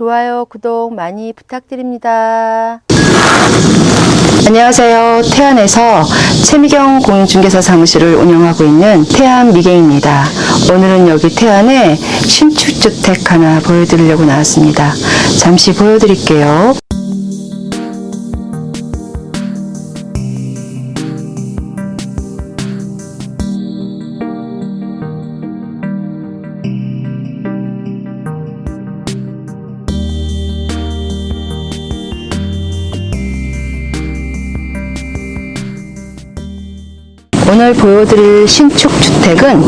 좋아요, 구독 많이 부탁드립니다. 안녕하세요. 태안에서 최미경 공인중개사 사무실을 운영하고 있는 태안 미경입니다. 오늘은 여기 태안에 신축주택 하나 보여드리려고 나왔습니다. 잠시 보여드릴게요. 오늘 보여드릴 신축 주택은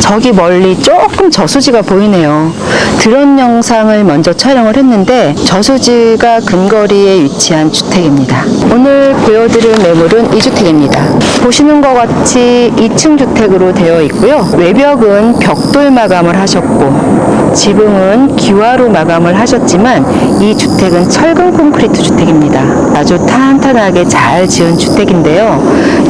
저기 멀리 조금 저수지가 보이네요. 드론 영상을 먼저 촬영을 했는데 저수지가 근거리에 위치한 주택입니다. 오늘 보여드릴 매물은 이 주택입니다. 보시는 것 같이 2층 주택으로 되어 있고요. 외벽은 벽돌 마감을 하셨고 지붕은 기와로 마감을 하셨지만 이 주택은 철근 콘크리트 주택입니다. 아주 탄탄하게 잘 지은 주택인데요.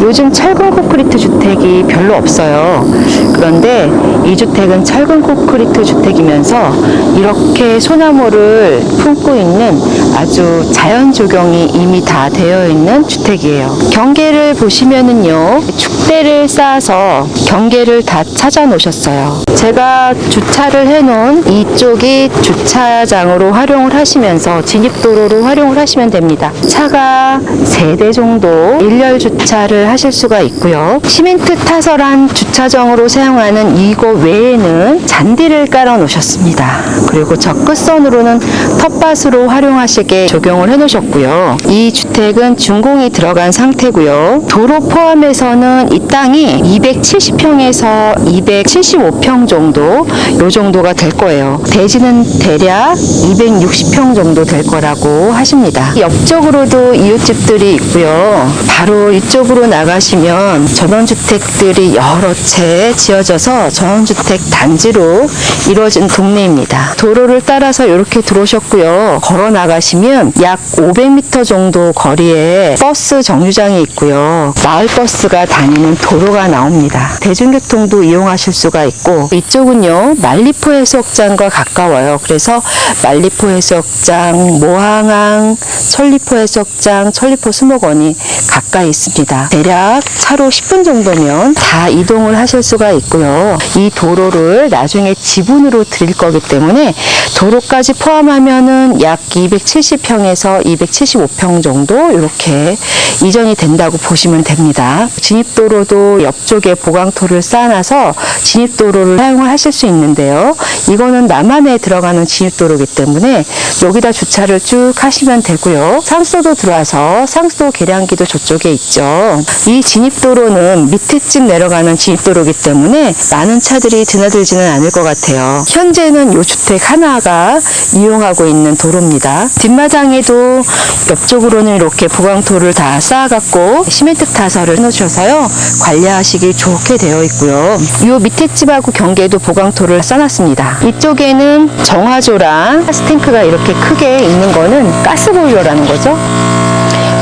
요즘 철근 콘크리트 주택이 별로 없어요. 그런데 이 주택은 철근 콘크리트 주택이면서 이렇게 소나무를 품고 있는 아주 자연 조경이 이미 다 되어 있는 주택이에요. 경계를 보시면은요, 축대를 쌓아서 경계를 다 찾아 놓으셨어요. 제가 주차를 해 놓은 이쪽이 주차장으로 활용을 하시면서 진입도로로 활용을 하시면 됩니다. 차가 세대 정도 일렬 주차를 하실 수가 있고요. 시멘트 타설한 주차장으로 사용하는 이곳 외에는 잔디를 깔아 놓으셨습니다. 그리고 저 끝선으로는 텃밭으로 활용하시게 적용을 해 놓으셨고요. 이 주택은 준공이 들어간 상태고요. 도로 포함해서는 이 땅이 270평에서 275평 정도 요 정도가 될 거예요. 대지는 대략 260평 정도 될 거라고 하십니다. 옆쪽으로도 이웃집들이 있고요. 바로 이쪽으로 나가시면 전원주택들이 여러 채 지어져서 전원주택 단지로 이루어진 동네입니다. 도로를 따라서 이렇게 들어오셨고요. 걸어 나가시면 약 500m 정도 거리에 버스 정류장이 있고요. 마을 버스가 다니는 도로가 나옵니다. 대중교통도 이용하실 수가 있고 이쪽은요 말리포 해수욕장과 가까워요. 그래서 말리포 해수욕장, 모항항, 천리포 해수욕장, 천리포 수목원이 가까이 있습니다. 대략 차로 10분 정도면 다 이동을 하실 수가 있고요. 이 도로를 나중에 지분으로 드릴 거기 때문에 도로까지 포함하면은 약 270평에서 275평 정도 이렇게 이전이 된다고 보시면 됩니다. 진입도로도 옆쪽에 보강토를 쌓아놔서 진입도로를 사용을 하실 수 있는데요. 이거는 남한에 들어가는 진입도로이기 때문에 여기다 주차를 쭉 하시면 되고요. 상수도 들어와서 상수도 계량기도 저쪽에 있죠. 이 진입도로는 밑에쯤 내려가는 진입도로이기 때문에 많은 차들이 드나들지는 않을 것 같아요. 현재는 이 주택 하나가 이용하고 있는 도로입니다. 뒷마당에도 옆쪽으로는 이렇게 보강토를 다 쌓아갖고 시멘트 타설을 해놓으셔서요. 관리하시기 좋게 되어 있고요. 이 밑에 집하고 경계도 보강토를 쌓아놨습니다. 이쪽에는 정화조랑 스탱크가 이렇게 크게 있는 거는 가스보일러라는 거죠.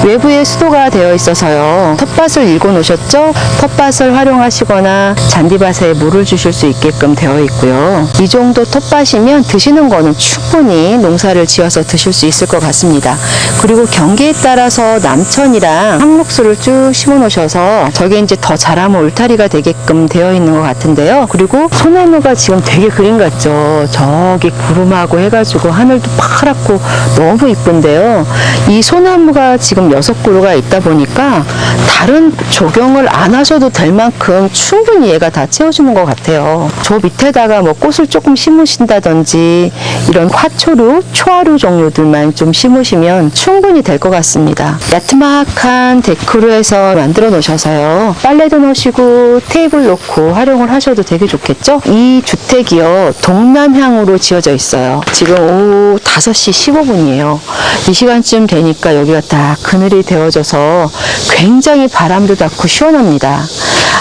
외부에 수도가 되어 있어서요. 텃밭을 일궈 놓으셨죠? 텃밭을 활용하시거나 잔디밭에 물을 주실 수 있게끔 되어 있고요. 이 정도 텃밭이면 드시는 거는 충분히 농사를 지어서 드실 수 있을 것 같습니다. 그리고 경계에 따라서 남천이랑 한목수를 쭉 심어 놓으셔서 저게 이제 더 자라면 울타리가 되게끔 되어 있는 것 같은데요. 그리고 소나무가 지금 되게 그림 같죠? 저기 구름하고 해가지고 하늘도 파랗고 너무 이쁜데요. 이 소나무가 지금 여섯 그루가 있다 보니까 다른 조경을 안 하셔도 될 만큼 충분히 얘가 다 채워주는 것 같아요. 저 밑에다가 뭐 꽃을 조금 심으신다든지 이런 화초류, 초화류 종류들만 좀 심으시면 충분히 될 것 같습니다. 야트막한 데크로 해서 만들어 놓으셔서요. 빨래도 넣으시고 테이블 놓고 활용을 하셔도 되게 좋겠죠? 이 주택이요. 동남향으로 지어져 있어요. 지금 오후 5시 15분이에요. 이 시간쯤 되니까 여기가 다 그늘 이 되어져서 굉장히 바람도 닿고 시원합니다.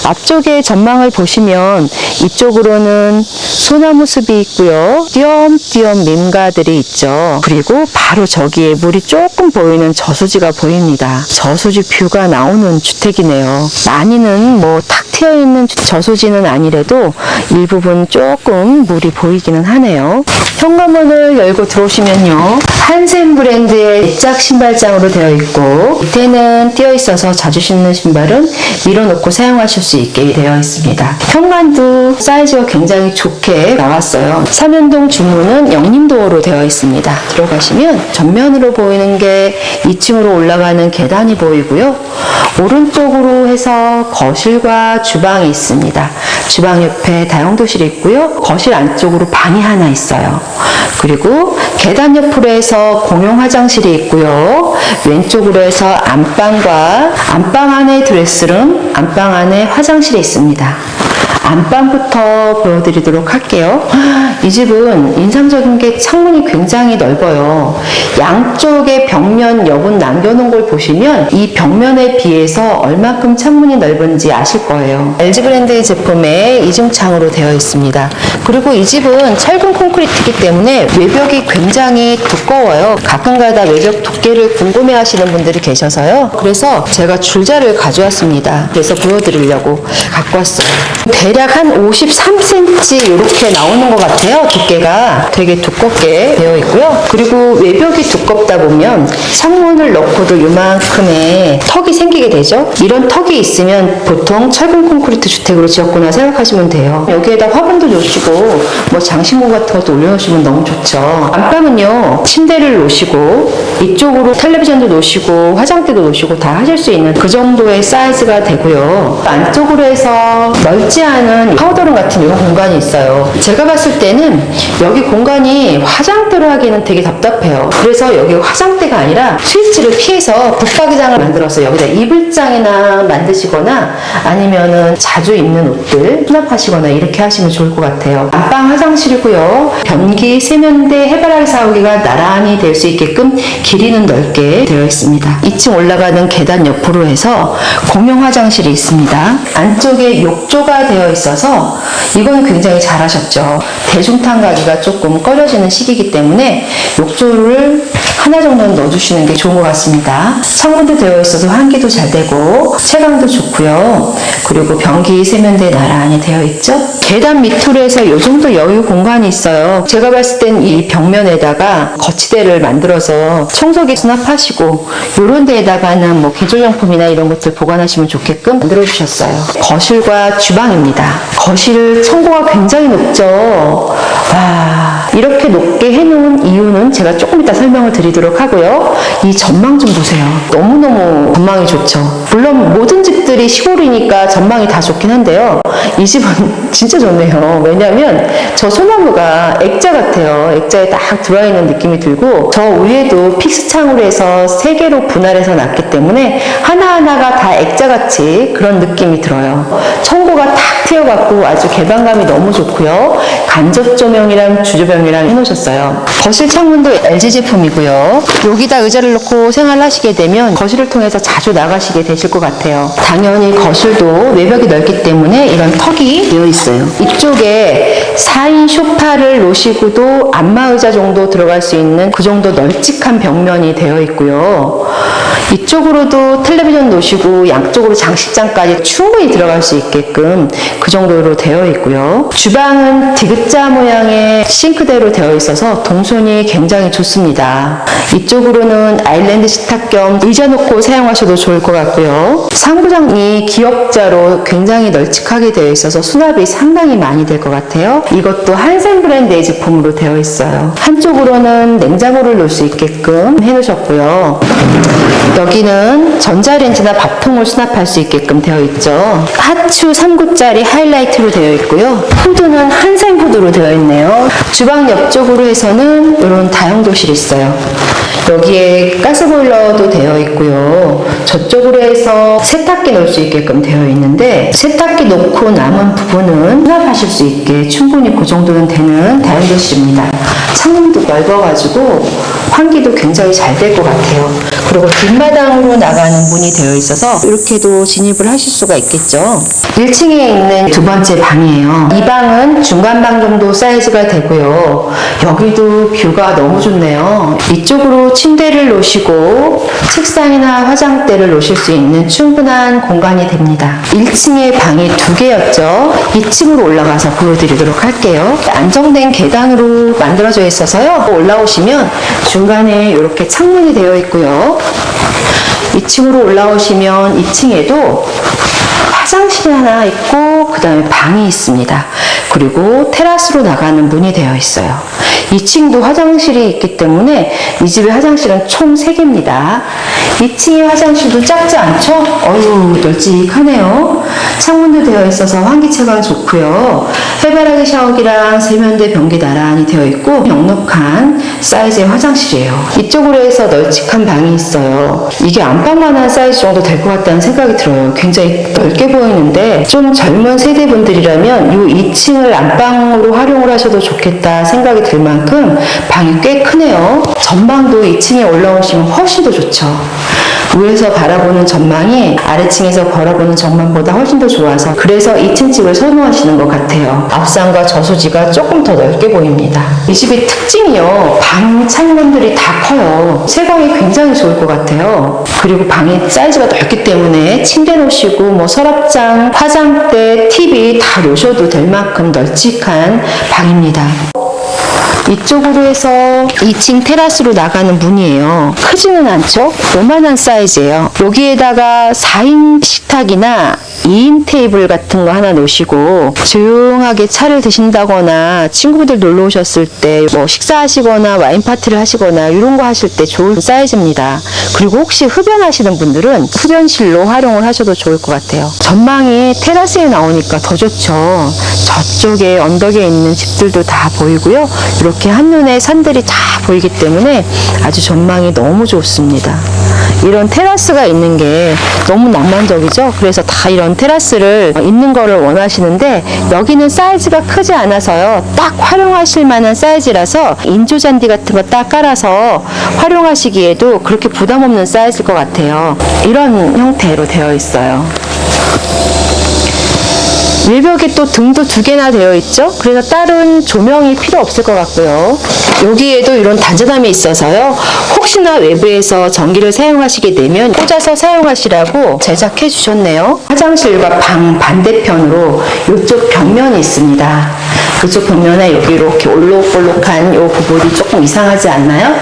앞쪽에 전망을 보시면 이쪽으로는 소나무 숲이 있고요. 띄엄띄엄 민가들이 있죠. 그리고 바로 저기에 물이 조금 보이는 저수지가 보입니다. 저수지 뷰가 나오는 주택이네요. 많이는 뭐 탁 트여 있는 저수지는 아니래도 일부분 조금 물이 보이기는 하네요. 현관문을 열고 들어오시면요. 한샘 브랜드의 짝 신발장으로 되어 있고 밑에는 띄어 있어서 자주 신는 신발은 밀어놓고 사용하실 수 있게 되어 있습니다. 현관도 사이즈가 굉장히 좋게 나왔어요. 삼연동 주문은 영림도어로 되어 있습니다. 들어가시면 전면으로 보이는 게 2층으로 올라가는 계단이 보이고요. 오른쪽으로 해서 거실과 주방이 있습니다. 주방 옆에 다용도실이 있고요. 거실 안쪽으로 방이 하나 있어요. 그리고 계단 옆으로 해서 공용 화장실이 있고요. 왼쪽으로 해서 안방과 안방 안에 드레스룸, 안방 안에 화장실이 있습니다. 안방부터 보여드리도록 할게요. 이 집은 인상적인 게 창문이 굉장히 넓어요. 양쪽에 벽면 여분 남겨놓은 걸 보시면 이 벽면에 비해서 얼마큼 창문이 넓은지 아실 거예요. LG 브랜드의 제품에 이중창으로 되어 있습니다. 그리고 이 집은 철근 콘크리트이기 때문에 외벽이 굉장히 두꺼워요. 가끔가다 외벽 두께를 궁금해 하시는 분들이 계셔서요. 그래서 제가 줄자를 가져왔습니다. 그래서 보여드리려고 갖고 왔어요. 대략 한 53cm 이렇게 나오는 것 같아요. 두께가 되게 두껍게 되어 있고요. 그리고 외벽이 두껍다 보면 창문을 넣고도 이만큼의 턱이 생기게 되죠. 이런 턱이 있으면 보통 철근 콘크리트 주택으로 지었구나 생각하시면 돼요. 여기에다 화분도 놓으시고 뭐 장신구 같은 것도 올려놓으시면 너무 좋죠. 안방은요 침대를 놓으시고 이쪽으로 텔레비전도 놓으시고 화장대도 놓으시고 다 하실 수 있는 그 정도의 사이즈가 되고요. 안쪽으로 해서 넓지 않은 파우더룸 같은 이런 공간이 있어요. 제가 봤을 때는 여기 공간이 화장대로 하기는 되게 답답해요. 그래서 여기 화장대가 아니라 스위치를 피해서 붙박이장을 만들어서 여기다 이불장이나 만드시거나 아니면은 자주 입는 옷들 수납하시거나 이렇게 하시면 좋을 것 같아요. 안방 화장실이고요. 변기, 세면대, 해바라기 사오기가 나란히 될 수 있게끔 길이는 넓게 되어 있습니다. 2층 올라가는 계단 옆으로 해서 공용 화장실이 있습니다. 안쪽에 욕조가 되어 있어서 이건 굉장히 잘하셨죠. 대중탕 가기가 조금 꺼려지는 시기이기 때문에 욕조를 하나 정도는 넣어주시는 게 좋은 것 같습니다. 창문도 되어 있어서 환기도 잘 되고 체감도 좋고요. 그리고 변기 세면대 나란히 되어 있죠. 계단 밑으로 해서 이 정도 여유 공간이 있어요. 제가 봤을 땐 이 벽면에다가 거치대를 만들어서 청소기 수납하시고 이런 데에다가는 뭐 개조용품이나 이런 것들 보관하시면 좋게끔 만들어 주셨어요. 거실과 주방입니다. 거실 청고가 굉장히 높죠. 와 이렇게 높게 해놓은 이유는 제가 조금 이따 설명을 드리도록 하고요. 이 전망 좀 보세요. 너무너무 전망이 좋죠. 물론 모든 집들이 시골이니까 전망이 다 좋긴 한데요. 이 집은 진짜 좋네요. 왜냐면 저 소나무가 액자 같아요. 액자에 딱 들어있는 느낌이 들고 저 위에도 픽스창으로 해서 세 개로 분할해서 놨기 때문에 하나하나가 다 액자같이 그런 느낌이 들어요. 청고가 탁 트여갖고 아주 개방감이 너무 좋고요. 간접 조명이랑 주조명이랑 해놓으셨어요. 거실 창문도 LG 제품이고요. 여기다 의자를 놓고 생활하시게 되면 거실을 통해서 자주 나가시게 되실 것 같아요. 당연히 거실도 외벽이 넓기 때문에 이런 턱이 되어 있어요. 이쪽에 4인 소파를 놓으시고도 안마 의자 정도 들어갈 수 있는 그 정도 널찍한 벽면이 되어 있고요. 이쪽으로도 텔레비전 놓으시고 양쪽으로 장식장까지 충분히 들어갈 수 있게끔 그 정도로 되어 있고요. 주방은 디귿자 모양의 싱크대로 되어 있어서 동선이 굉장히 좋습니다. 이쪽으로는 아일랜드 식탁 겸 의자 놓고 사용하셔도 좋을 것 같고요. 상부장이 기역자로 굉장히 널찍하게 되어 있어서 수납이 상당히 많이 될 것 같아요. 이것도 한샘 브랜드의 제품으로 되어 있어요. 한쪽으로는 냉장고를 놓을 수 있게끔 해놓으셨고요. 여기는 전자레인지나 밥통을 수납할 수 있게끔 되어 있죠. 하추 3구짜리 하이라이트로 되어 있고요. 후드는 한샘 후드로 되어 있네요. 주방 옆쪽으로 해서는 이런 다용도실이 있어요. 여기에 가스보일러도 되어 있고요. 저쪽으로 해서 세탁기 넣을 수 있게끔 되어 있는데 세탁기 놓고 남은 부분은 수납하실 수 있게 충분히 그 정도는 되는 다용도실입니다. 창문도 넓어가지고 환기도 굉장히 잘 될 것 같아요. 그리고 뒷마당으로 나가는 문이 되어 있어서 이렇게도 진입을 하실 수가 있겠죠. 1층에 있는 두 번째 방이에요. 이 방은 중간방 정도 사이즈가 되고요. 여기도 뷰가 너무 좋네요. 이쪽으로 침대를 놓으시고 책상이나 화장대를 놓으실 수 있는 충분한 공간이 됩니다. 1층에 방이 두 개였죠. 2층으로 올라가서 보여드리도록 할게요. 안정된 계단으로 만들어져 있어서요. 올라오시면 중간에 이렇게 창문이 되어 있고요. 2층으로 올라오시면 2층에도 화장실이 하나 있고 그 다음에 방이 있습니다. 그리고 테라스로 나가는 문이 되어 있어요. 2층도 화장실이 있기 때문에 이 집의 화장실은 총 3개입니다. 2층의 화장실도 작지 않죠? 어휴 널찍하네요. 되어 있어서 환기체감 좋고요. 해바라기 샤워기랑 세면대 변기 나란히 되어 있고 넉넉한 사이즈의 화장실이에요. 이쪽으로 해서 널찍한 방이 있어요. 이게 안방만한 사이즈 정도 될 것 같다는 생각이 들어요. 굉장히 넓게 보이는데 좀 젊은 세대분들이라면 이 2층을 안방으로 활용을 하셔도 좋겠다 생각이 들 만큼 방이 꽤 크네요. 전방도 2층에 올라오시면 훨씬 더 좋죠. 위에서 바라보는 전망이 아래층에서 바라보는 전망보다 훨씬 더 좋아서 그래서 2층 집을 선호하시는 것 같아요. 앞상과 저수지가 조금 더 넓게 보입니다. 이 집의 특징이요. 방 창문들이 다 커요. 채광이 굉장히 좋을 것 같아요. 그리고 방이 사이즈가 넓기 때문에 침대 놓으시고 뭐 서랍장, 화장대, TV 다 놓으셔도 될 만큼 널찍한 방입니다. 이쪽으로 해서 2층 테라스로 나가는 문이에요. 크지는 않죠? 요만한 사이즈예요. 여기에다가 4인 식탁이나 2인 테이블 같은 거 하나 놓으시고 조용하게 차를 드신다거나 친구들 놀러 오셨을 때 뭐 식사하시거나 와인 파티를 하시거나 이런 거 하실 때 좋은 사이즈입니다. 그리고 혹시 흡연하시는 분들은 흡연실로 활용을 하셔도 좋을 것 같아요. 전망이 테라스에 나오니까 더 좋죠. 저쪽에 언덕에 있는 집들도 다 보이고요. 이렇게 한눈에 산들이 다 보이기 때문에 아주 전망이 너무 좋습니다. 이런 테라스가 있는 게 너무 낭만적이죠. 그래서 다 이런 테라스를 있는 거를 원하시는데 여기는 사이즈가 크지 않아서요. 딱 활용하실 만한 사이즈라서 인조 잔디 같은 거 딱 깔아서 활용하시기에도 그렇게 부담 없는 사이즈일 것 같아요. 이런 형태로 되어 있어요. 외벽에 또 등도 두 개나 되어 있죠. 그래서 다른 조명이 필요 없을 것 같고요. 여기에도 이런 단전함이 있어서요. 혹시나 외부에서 전기를 사용하시게 되면 꽂아서 사용하시라고 제작해 주셨네요. 화장실과 방 반대편으로 이쪽 벽면이 있습니다. 그쪽 벽면에 여기 이렇게 올록올록한 이 부분이 조금 이상하지 않나요?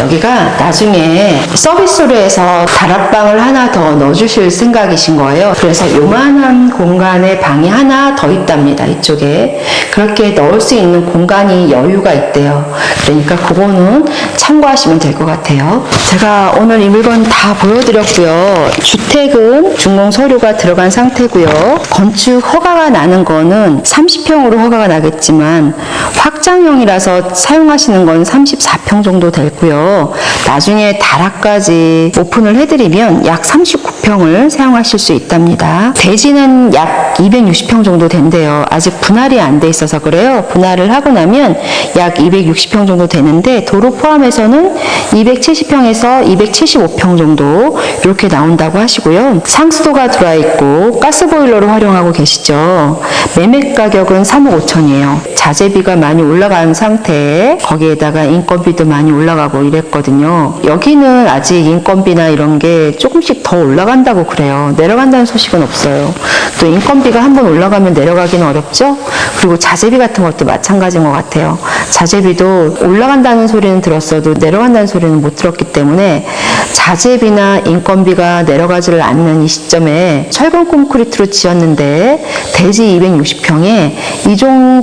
여기가 나중에 서비스로 해서 다락방을 하나 더 넣어주실 생각이신 거예요. 그래서 요만한 공간에 방이 하나 더 있답니다. 이쪽에. 그렇게 넣을 수 있는 공간이 여유가 있대요. 그러니까 그거는 참고하시면 될 것 같아요. 제가 오늘 이 물건 다 보여드렸고요. 주택은 준공 서류가 들어간 상태고요. 건축 허가가 나는 거는 30평으로 허가가 나 겠지만 확장형이라서 사용하시는 건 34평 정도 되고요. 나중에 다락까지 오픈을 해드리면 약 39평을 사용하실 수 있답니다. 대지는 약 260평 정도 된대요. 아직 분할이 안 돼 있어서 그래요. 분할을 하고 나면 약 260평 정도 되는데 도로 포함해서는 270평에서 275평 정도 이렇게 나온다고 하시고요. 상수도가 들어와 있고 가스보일러를 활용하고 계시죠. 매매 가격은 3억 5천이에요. 자재비가 많이 올라간 상태에 거기에다가 인건비도 많이 올라가고 이랬거든요. 여기는 아직 인건비나 이런 게 조금씩 더 올라간다고 그래요. 내려간다는 소식은 없어요. 또 인건비가 한번 올라가면 내려가기는 어렵죠? 그리고 자재비 같은 것도 마찬가지인 것 같아요. 자재비도 올라간다는 소리는 들었어도 내려간다는 소리는 못 들었기 때문에 자재비나 인건비가 내려가지를 않는 이 시점에 철근 콘크리트로 지었는데 대지 260평에 이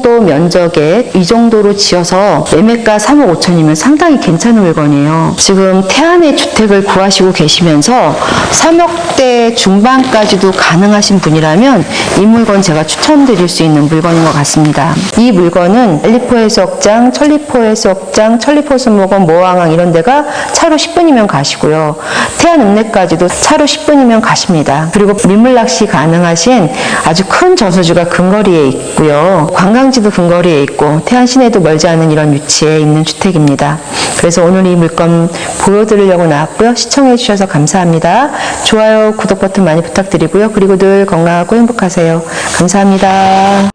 정도 면적에 이 정도로 지어서 매매가 3억 5천이면 상당히 괜찮은 물건이에요. 지금 태안의 주택을 구하시고 계시면서 3억대 중반까지도 가능하신 분이라면 이 물건 제가 추천드릴 수 있는 물건인 것 같습니다. 이 물건은 엘리포 해수욕장, 천리포 해수욕장, 천리포 수목원, 모항항 이런 데가 차로 10분이면 가시고요. 태안 읍내까지도 차로 10분이면 가십니다. 그리고 민물 낚시 가능하신 아주 큰 저수지가 근거리에 있고요. 관광 지도 근거리에 있고 태안 시내도 멀지 않은 이런 위치에 있는 주택입니다. 그래서 오늘 이 물건 보여드리려고 나왔고요. 시청해 주셔서 감사합니다. 좋아요, 구독 버튼 많이 부탁드리고요. 그리고 늘 건강하고 행복하세요. 감사합니다.